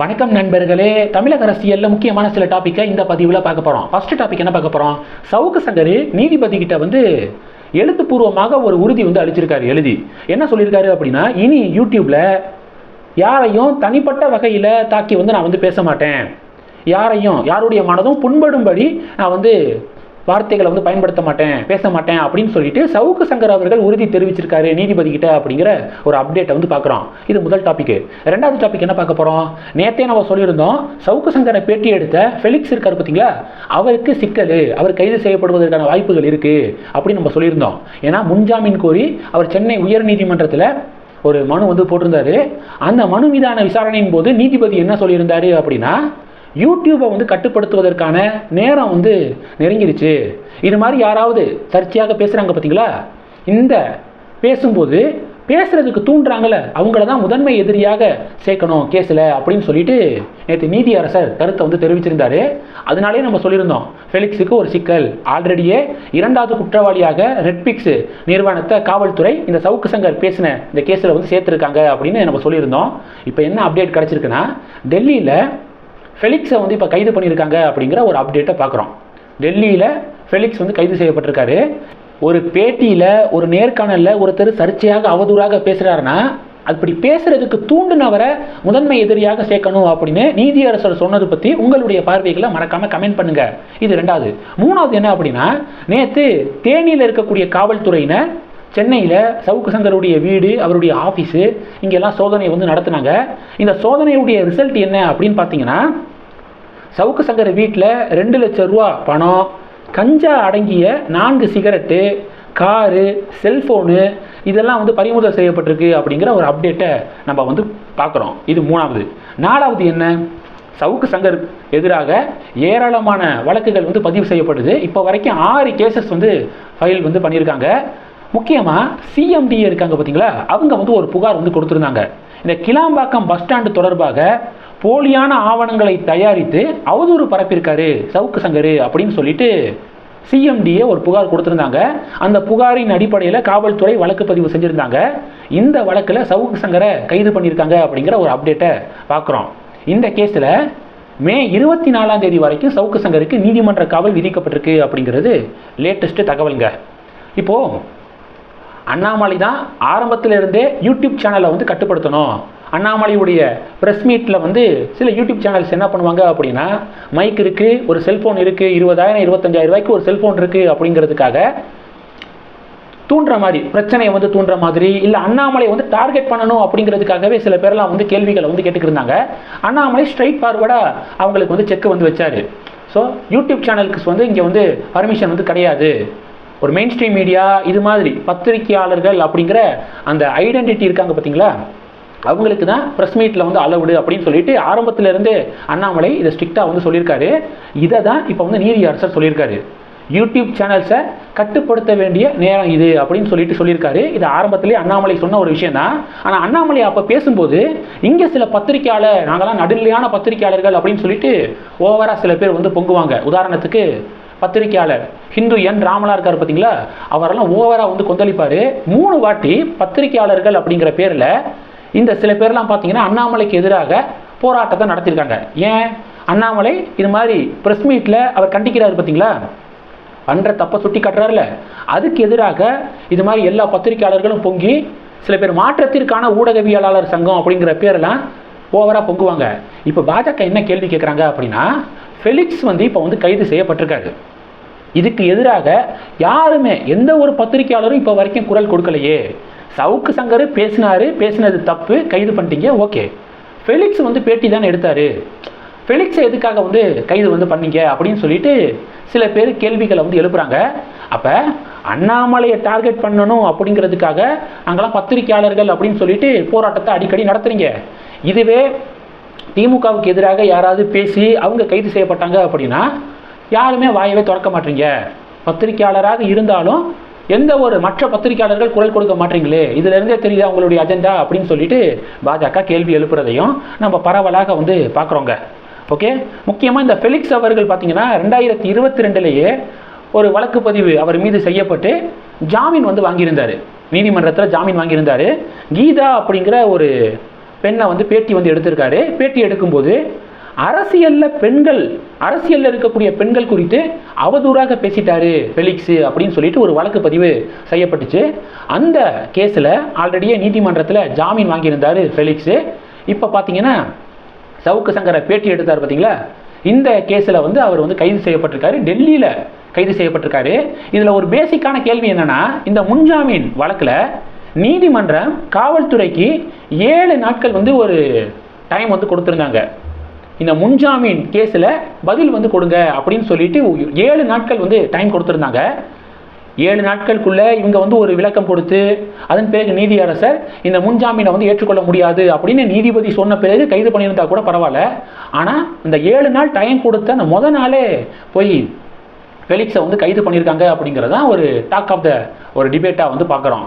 வணக்கம் நண்பர்களே தமிழக அரசியலில் முக்கியமான சில டாப்பிக்கை இந்த பதிவில் பார்க்க போகிறோம் ஃபர்ஸ்ட் டாபிக் என்ன பார்க்க போகிறோம் சவுக்கு சங்கர் நீதிபதி கிட்ட வந்து எழுத்துப்பூர்வமாக ஒரு உறுதி வந்து அளிச்சிருக்காரு எழுதி. என்ன சொல்லியிருக்காரு அப்படின்னா இனி யூடியூப்பில் யாரையும் தனிப்பட்ட வகையில் தாக்கி வந்து நான் வந்து பேச மாட்டேன். யாரையும் யாருடைய மனதும் புண்படும்படி நான் வந்து வார்த்தைகளை வந்து பயன்படுத்த மாட்டேன் பேச மாட்டேன் அப்படின்னு சொல்லிட்டு சவுக்கு சங்கர் அவர்கள் உறுதி தெரிவிச்சிருக்காரு நீதிபதி கிட்ட அப்படிங்கிற ஒரு அப்டேட்டை வந்து பார்க்குறோம். இது முதல் டாபிக் ரெண்டாவது டாபிக் என்ன பார்க்க போகிறோம் நேத்தே நம்ம சொல்லியிருந்தோம் சவுக்கு சங்கரை பேட்டி எடுத்த ஃபெலிக்ஸ் இருக்கார் பார்த்தீங்களா? அவருக்கு சிக்கல் அவர் கைது செய்யப்படுவதற்கான வாய்ப்புகள் இருக்கு அப்படின்னு நம்ம சொல்லியிருந்தோம். ஏன்னா முன்ஜாமீன் கோரி அவர் சென்னை உயர்நீதிமன்றத்தில் ஒரு மனு வந்து போட்டிருந்தாரு. அந்த மனு மீதான விசாரணையின் போது நீதிபதி என்ன சொல்லியிருந்தாரு அப்படின்னா யூடியூப்பை வந்து கட்டுப்படுத்துவதற்கான நேரம் வந்து நெருங்கிருச்சு. இது மாதிரி யாராவது சர்ச்சையாக பேசுகிறாங்க பார்த்தீங்களா இந்த பேசும்போது பேசுறதுக்கு தூண்டுறாங்கல்ல அவங்கள தான் முதன்மை எதிரியாக சேர்க்கணும் கேஸில் அப்படின்னு சொல்லிட்டு நேற்று நீதி அரசர் கருத்தை வந்து தெரிவிச்சிருந்தாரு. அதனாலே நம்ம சொல்லியிருந்தோம் ஃபெலிக்ஸுக்கு ஒரு சிக்கல். ஆல்ரெடியே இரண்டாவது குற்றவாளியாக ரெட்பிக்ஸ் நிறுவனத்தை காவல்துறை இந்த சவுக்கு சங்கர் பேசின இந்த கேஸில் வந்து சேர்த்துருக்காங்க அப்படின்னு நம்ம சொல்லியிருந்தோம். இப்போ என்ன அப்டேட் கிடச்சிருக்குன்னா டெல்லியில் ஃபெலிக்ஸை வந்து இப்போ கைது பண்ணியிருக்காங்க அப்படிங்கிற ஒரு அப்டேட்டை பார்க்குறோம் டெல்லியில் ஃபெலிக்ஸ் வந்து கைது செய்யப்பட்டிருக்காரு. ஒரு பேட்டியில் ஒரு நேர்காணலில் ஒருத்தர் சர்ச்சையாக அவதூறாக பேசுகிறாருன்னா அப்படி பேசுறதுக்கு தூண்டுனவரை முதன்மை எதிரியாக சேர்க்கணும் அப்படின்னு நீதியரசர் சொன்னது பற்றி உங்களுடைய பார்வைகளை மறக்காமல் கமெண்ட் பண்ணுங்க. இது ரெண்டாவது. மூணாவது என்ன அப்படின்னா நேற்று தேனியில் இருக்கக்கூடிய காவல்துறையினர் சென்னையில் சவுக்கு சங்கருடைய வீடு அவருடைய ஆஃபீஸு இங்கெல்லாம் சோதனை வந்து நடத்துனாங்க. இந்த சோதனையுடைய ரிசல்ட் என்ன அப்படின்னு பார்த்தீங்கன்னா சவுக்கு சங்கர் வீட்டில் ரெண்டு லட்சம் ரூபா பணம் கஞ்சா அடங்கிய நான்கு சிகரெட்டு காரு செல்ஃபோனு இதெல்லாம் வந்து பறிமுதல் செய்யப்பட்டிருக்கு அப்படிங்கிற ஒரு அப்டேட்டை நம்ம வந்து பார்க்குறோம். இது மூணாவது. நாலாவது என்ன? சவுக்கு சங்கர் எதிராக ஏராளமான வழக்குகள் வந்து பதிவு செய்யப்படுது இப்போ வரைக்கும் ஆறு கேசஸ் வந்து ஃபைல் வந்து பண்ணியிருக்காங்க. முக்கியமாக சிஎம்டிஏ இருக்காங்க பார்த்தீங்களா அவங்க வந்து ஒரு புகார் வந்து கொடுத்துருந்தாங்க. இந்த கிளாம்பாக்கம் பஸ் ஸ்டாண்டு தொடர்பாக போலியான ஆவணங்களை தயாரித்து அவதூறு பரப்பியிருக்காரு சவுக்கு சங்கர் அப்படின்னு சொல்லிட்டு சிஎம்டிஏ ஒரு புகார் கொடுத்துருந்தாங்க. அந்த புகாரின் அடிப்படையில் காவல்துறை வழக்கு பதிவு செஞ்சுருந்தாங்க. இந்த வழக்கில் சவுக்கு சங்கரை கைது பண்ணியிருக்காங்க அப்படிங்கிற ஒரு அப்டேட்டை பார்க்குறோம் இந்த கேஸில் மே இருபத்தி நாலாம் தேதி வரைக்கும் சவுக்கு சங்கருக்கு நீதிமன்ற காவல் விதிக்கப்பட்டிருக்கு அப்படிங்கிறது லேட்டஸ்ட்டு தகவலுங்க. இப்போது அண்ணாமலை தான் ஆரம்பத்தில் இருந்தே யூடியூப் சேனலை வந்து கட்டுப்படுத்தணும். அண்ணாமலையுடைய ப்ரெஸ் மீட்டில் வந்து சில யூடியூப் சேனல்ஸ் என்ன பண்ணுவாங்க அப்படின்னா மைக் இருக்குது ஒரு செல்ஃபோன் இருக்குது இருபதாயிரம் இருபத்தஞ்சாயிரம் ரூபாய்க்கு ஒரு செல்ஃபோன் இருக்குது அப்படிங்கிறதுக்காக தூண்டுற மாதிரி பிரச்சனையை வந்து தூண்டுற மாதிரி இல்லை அண்ணாமலை வந்து டார்கெட் பண்ணணும் அப்படிங்கிறதுக்காகவே சில பேர்லாம் வந்து கேள்விகளை வந்து கேட்டுக்கிருந்தாங்க அண்ணாமலை ஸ்ட்ரைட் ஃபார்வர்டாக அவங்களுக்கு வந்து செக் வந்து வச்சாரு. ஸோ யூடியூப் சேனலுக்கு வந்து இங்கே வந்து பர்மிஷன் வந்து கிடையாது. ஒரு மெயின் ஸ்ட்ரீம் மீடியா இது மாதிரி பத்திரிகையாளர்கள் அப்படிங்கிற அந்த ஐடென்டிட்டி இருக்காங்க பார்த்தீங்களா? அவங்களுக்கு தான் ப்ரெஸ் மீட்டில் வந்து அளவுடு அப்படின்னு சொல்லிட்டு ஆரம்பத்திலேருந்து அண்ணாமலை இதை ஸ்ட்ரிக்டாக வந்து சொல்லியிருக்காரு. இதை தான் இப்போ வந்து நீதி அரசர் சொல்லியிருக்காரு. யூடியூப் சேனல்ஸை கட்டுப்படுத்த வேண்டிய நேரம் இது அப்படின்னு சொல்லிட்டு சொல்லியிருக்காரு. இது ஆரம்பத்திலே அண்ணாமலை சொன்ன ஒரு விஷயம் தான். ஆனால் அண்ணாமலை அப்போ பேசும்போது இங்கே சில பத்திரிக்கையாளர் நாங்களாம் நடுநிலையான பத்திரிக்கையாளர்கள் அப்படின்னு சொல்லிட்டு ஓவராக சில பேர் வந்து பொங்குவாங்க. உதாரணத்துக்கு பத்திரிக்கையாளர் ஹிந்து என் ராமலா இருக்கார் பார்த்தீங்களா அவரெல்லாம் ஓவராக வந்து கொந்தளிப்பார். மூணு வாட்டி பத்திரிக்கையாளர்கள் அப்படிங்கிற பேரில் இந்த சில பேர்லாம் பார்த்தீங்கன்னா அண்ணாமலைக்கு எதிராக போராட்டத்தை நடத்தியிருக்காங்க. ஏன்? அண்ணாமலை இது மாதிரி ப்ரெஸ் மீட்டில் அவர் கண்டிக்கிறார் பார்த்தீங்களா பண்ணுற தப்பை சுட்டி காட்டுறாருல. அதுக்கு எதிராக இது மாதிரி எல்லா பத்திரிக்கையாளர்களும் பொங்கி சில பேர் மாற்றத்திற்கான ஊடகவியலாளர் சங்கம் அப்படிங்கிற பேரெல்லாம் ஓவராக பொங்குவாங்க. இப்போ பாஜக என்ன கேள்வி கேட்குறாங்க அப்படின்னா ஃபெலிக்ஸ் வந்து இப்போ வந்து கைது செய்யப்பட்டிருக்காரு. இதுக்கு எதிராக யாருமே எந்த ஒரு பத்திரிகையாளரும் இப்போ வரைக்கும் குரல் கொடுக்கலையே. சவுக்கு சங்கர் பேசினாரு பேசினது தப்பு கைது பண்ணிட்டீங்க ஓகே. ஃபெலிக்ஸ் வந்து பேட்டி தானே எடுத்தார். ஃபெலிக்ஸை எதுக்காக வந்து கைது வந்து பண்ணீங்க அப்படின்னு சொல்லிட்டு சில பேர் கேள்விகளை வந்து எழுப்புறாங்க. அப்போ அண்ணாமலையை டார்கெட் பண்ணணும் அப்படிங்கிறதுக்காக அங்கெல்லாம் பத்திரிகையாளர்கள் அப்படின்னு சொல்லிட்டு போராட்டத்தை அடிக்கடி நடத்துறீங்க. இதுவே திமுகவுக்கு எதிராக யாராவது பேசி அவங்க கைது செய்யப்பட்டாங்க அப்படின்னா யாருமே வாயவே திறக்க மாட்டீங்க. பத்திரிகையாளராக இருந்தாலும் எந்த ஒரு மற்ற பத்திரிகையாளர்கள் குரல் கொடுக்க மாட்டீங்களே? இதுல இருந்தே அவங்களுடைய அஜெண்டா அப்படின்னு சொல்லிட்டு பாஜக கேள்வி எழுப்புறதையும் நம்ம பரவலாக வந்து பார்க்குறோங்க ஓகே முக்கியமாக இந்த ஃபெலிக்ஸ் அவர்கள் பார்த்தீங்கன்னா ரெண்டாயிரத்தி இருபத்தி ரெண்டுலேயே ஒரு வழக்கு பதிவு அவர் மீது செய்யப்பட்டு ஜாமீன் வந்து வாங்கியிருந்தார். நீதிமன்றத்தில் ஜாமீன் வாங்கியிருந்தார். கீதா அப்படிங்கிற ஒரு பெண்ணை வந்து பேட்டி வந்து எடுத்திருக்காரு. பேட்டி எடுக்கும்போது அரசியலில் பெண்கள் அரசியலில் இருக்கக்கூடிய பெண்கள் குறித்து அவதூறாக பேசிட்டாரு ஃபெலிக்ஸு அப்படின்னு சொல்லிட்டு ஒரு வழக்கு பதிவு செய்யப்பட்டுச்சு. அந்த கேஸில் ஆல்ரெடியே நீதிமன்றத்தில் ஜாமீன் வாங்கியிருந்தார் ஃபெலிக்ஸு இப்போ பார்த்தீங்கன்னா சவுக்கு சங்கரை பேட்டி எடுத்தார் பார்த்தீங்களா இந்த கேஸில் வந்து அவர் வந்து கைது செய்யப்பட்டிருக்காரு. டெல்லியில் கைது செய்யப்பட்டிருக்காரு. இதில் ஒரு பேசிக்கான கேள்வி என்னென்னா இந்த முன்ஜாமீன் வழக்கில் நீதிமன்றம் காவல்துறைக்கு ஏழு நாட்கள் வந்து ஒரு டைம் வந்து கொடுத்துருந்தாங்க. இந்த முன்ஜாமீன் கேஸில் பதில் வந்து கொடுங்க அப்படின்னு சொல்லிட்டு ஏழு நாட்கள் வந்து டைம் கொடுத்துருந்தாங்க. ஏழு நாட்களுக்குள்ளே இவங்க வந்து ஒரு விளக்கம் கொடுத்து அதன் பிறகு நீதியரசர் இந்த முன்ஜாமீனை வந்து ஏற்றுக்கொள்ள முடியாது அப்படின்னு நீதிபதி சொன்ன பிறகு கைது பண்ணியிருந்தா கூட பரவாயில்ல. ஆனால் இந்த ஏழு நாள் டைம் கொடுத்த அந்த முத நாளே போய் ஃபெலிக்ஸை வந்து கைது பண்ணியிருக்காங்க அப்படிங்கிறதான் ஒரு டாக் ஆஃப் த ஒரு டிபேட்டாக வந்து பார்க்குறோம்.